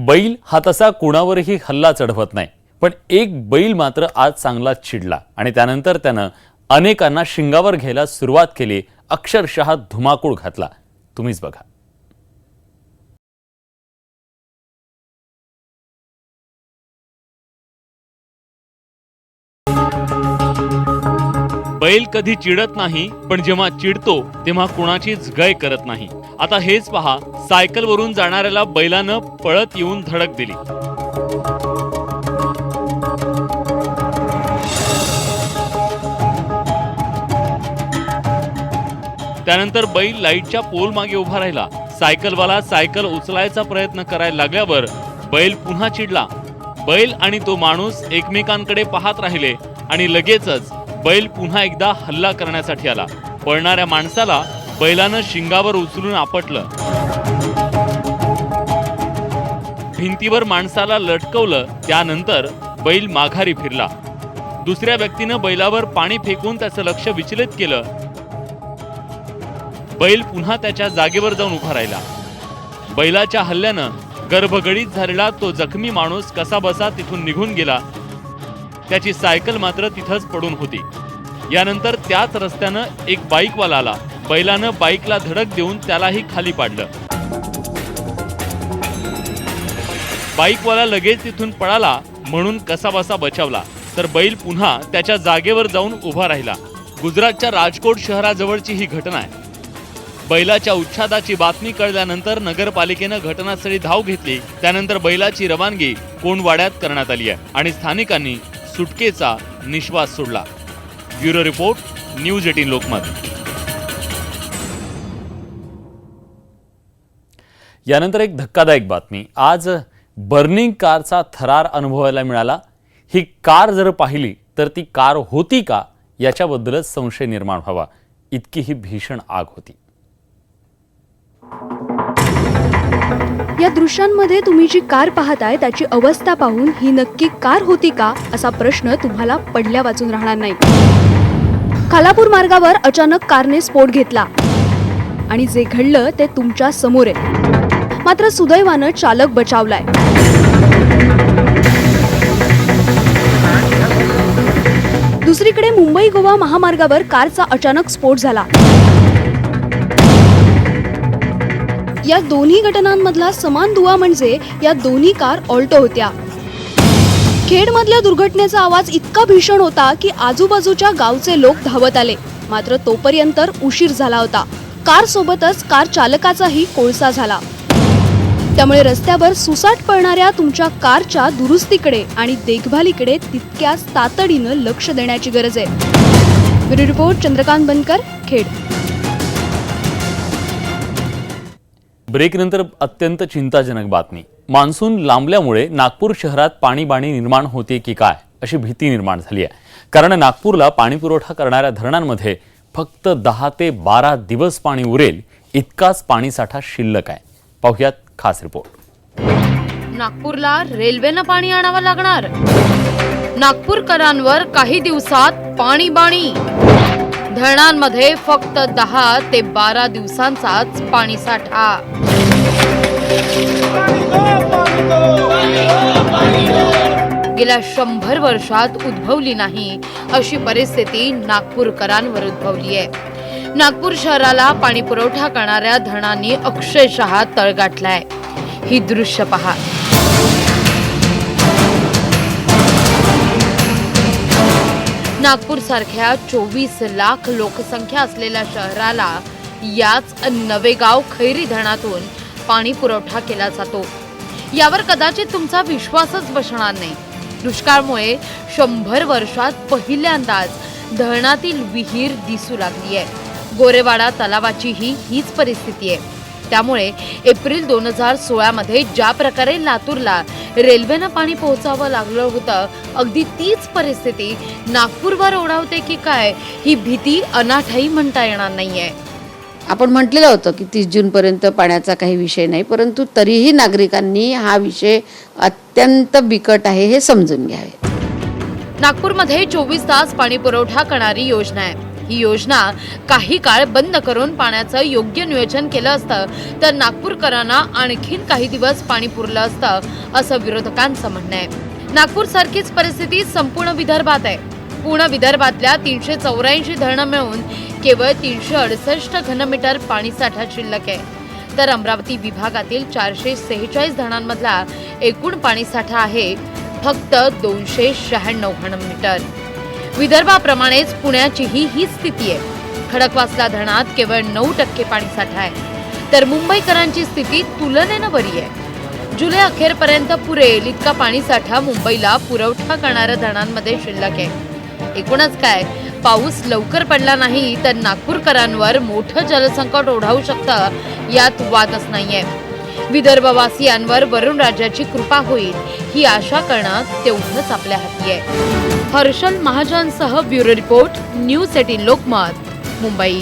बैल हा तसा कुणावरही हल्ला चढवत नाही. पण एक बैल मात्र आज चांगला चिडला आणि त्यानंतर त्यानं अनेकांना शिंगावर घ्यायला सुरुवात केली. अक्षरशः धुमाकूळ घातला. तुम्हीच बघा. बैल कधी चिडत नाही पण जेव्हा चिडतो तेव्हा कुणाचीच गय करत नाही. आता हेच पहा सायकलवरून जाणाऱ्याला बैलानं पळत येऊन धडक दिली. त्यानंतर बैल लाईटच्या पोल मागे उभा राहिला. सायकलवाला सायकल उचलायचा प्रयत्न करायला लागल्यावर बैल पुन्हा चिडला. बैल आणि तो माणूस एकमेकांकडे पाहत राहिले आणि लगेचच बैल पुन्हा एकदा हल्ला करण्यासाठी आला. पळणाऱ्या माणसाला बैलानं शिंगावर उचलून आपटलं. भिंतीवर माणसाला लटकवलं त्यानंतर बैल माघारी फिरला. दुसऱ्या व्यक्तीनं बैलावर पाणी फेकून त्याचं लक्ष विचलित केलं. बैल पुन्हा त्याच्या जागेवर जाऊन उभा राहिला. बैलाच्या हल्ल्यानं गर्भगडीत झालेला तो जखमी माणूस कसा बसा तिथून निघून गेला. त्याची सायकल मात्र तिथंच पडून होती. यानंतर त्याच रस्त्यानं एक बाईकवाला आला बैलानं बाईकला धडक देऊन त्यालाही खाली पाडलं. बाईकवाला लगेच तिथून पळाला म्हणून कसाबसा बचावला. तर बैल पुन्हा त्याच्या जागेवर जाऊन उभा राहिला. गुजरातच्या राजकोट शहराजवळची ही घटना आहे. बैलाच्या उच्छादाची बातमी कळल्यानंतर नगरपालिकेनं घटनास्थळी धाव घेतली. त्यानंतर बैलाची रवानगी कोंडवाड्यात करण्यात आली आहे आणि स्थानिकांनी सुटकेचा निश्वास सोडला. Bureau report news eighteen Lokmat. यानंतर एक धक्कादायक बातमी. आज बर्निंग कारचा थरार अनुभवायला मिळाला. ही कार जर पाहिली तर ती कार होती का? याच्याबद्दलच संशय निर्माण व्हावा. इतकी ही भीषण आग होती. या दृश्यांमध्ये तुम्ही जी कार पाहताय त्याची अवस्था पाहून ही नक्की कार होती का असा प्रश्न तुम्हाला पडल्या वाचून राहणार नाही. खालापूर मार्गावर अचानक कारने स्फोट घेतला. आणि जे घडलं ते तुमच्यासमोर आहे. मात्र सुदैवानं चालक बचावलाय. दुसरीकडे मुंबई गोवा महामार्गावर कारचा अचानक स्फोट झाला. या दोन्ही घटनांमधला समान दुवा म्हणजे या दोन्ही कार ऑल्टो होत्या. खेडमधल्या दुर्घटनेचा आवाज इतका भीषण होता की आजूबाजूच्या गावचे लोक धावत आले. मात्र तोपर्यंत उशीर झाला होता. कार सोबतच कार चालकाचाही कोळसा झाला. त्यामुळे रस्त्यावर सुसाट पळणाऱ्या तुमच्या कारच्या दुरुस्तीकडे आणि देखभालीकडे तितक्याच तातडीनं लक्ष देण्याची गरज आहे. Bureau report Chandrakant Bankar Khed. ब्रेकनंतर अत्यंत चिंताजनक बातमी. मान्सून लांबल्यामुळे नागपूर शहरात पाणीबाणी निर्माण होते की काय अशी भीती निर्माण झाली आहे. कारण नागपूरला पाणीपुरवठा करणाऱ्या धरणांमध्ये फक्त दहा ते बारा दिवस पाणी उरेल इतकाच पाणीसाठा शिल्लक आहे. पाहुयात खास रिपोर्ट. नागपूरला रेल्वेनं पाणी आणावं लागणार. नागपूरकरांवर काही दिवसात पाणीबाणी. धरणांमध्ये फक्त दहा ते बारा दिवसांचाच पाणी साठा. गेल्या शंभर वर्षात उद्भवली नाही अशी परिस्थिती नागपूरकरांवर उद्भवली आहे. नागपूर शहराला पाणी पुरवठा करणाऱ्या धरणांनी अक्षरशः तळ गाठलाय. ही दृश्य पहा. नागपूर सारख्या चोवीस लाख लोकसंख्या असलेल्या शहराला याच नवेगाव खैरी धरणातून पाणी पुरवठा केला जातो. यावर कदाचित तुमचा विश्वासच बसणार नाही. दुष्काळमुळे शंभर वर्षात पहिल्यांदाच धरणातील विहीर दिसू लागली आहे गोरेवाडा तलावाची ही हीच परिस्थिती आहे. त्यामुळे एप्रिल दोन हजार सोळामध्ये ज्या प्रकारे लातूरला रेल्वेनं पाणी पोहोचावं लागलं होतं अगदी तीच परिस्थिती नागपूरवर ओढावते की काय ही भीती अनाठाई म्हणता येणार नाहीये. आपण म्हटलेलं होतं की तीस जूनपर्यंत पाण्याचा काही विषय नाही परंतु तरीही नागरिकांनी हा विषय अत्यंत बिकट आहे हे समजून घ्यावे. नागपूरमध्ये चोवीस तास पाणी पुरवठा करणारी योजना आहे. ही योजना काही काळ बंद करून पाण्याचं योग्य नियोजन केलं असतं. तर नागपूरकरांना आणखीन काही दिवस पाणी पुरलं असतं असं विरोधकांचं म्हणणं आहे. नागपूर सारखीच परिस्थिती संपूर्ण विदर्भात आहे. पूर्ण विदर्भातल्या तीनशे चौऱ्याऐंशी धरणं मिळून केवळ तीनशे अडुसष्ट घनमीटर पाणीसाठा शिल्लक आहे. तर अमरावती विभागातील चारशे सेहेचाळीस धरणांमधला एकूण पाणीसाठा आहे फक्त दोनशे शहाण्णव घनमीटर. विदर्भाप्रमाणेच पुण्याचीही ही स्थिती आहे. खडकवासला धरणात केवळ नऊ टक्के पाणीसाठा आहे. तर मुंबईकरांची स्थिती तुलनेनं बरी आहे. जुलै अखेरपर्यंत पुरेल इतका पाणीसाठा मुंबईला पुरवठा करणाऱ्या धरणांमध्ये शिल्लक आहे. एकूणच काय पाऊस लवकर पडला नाही तर नागपूरकरांवर मोठं जलसंकट ओढावू शकतं यात वादच नाहीये. विदर्भवासियांवर वरुण राज्याची कृपा होईल ही आशा करणं तेवढंच आपल्या हाती आहे. Harshal महाजनसह bureau report news eighteen Lokmat Mumbai.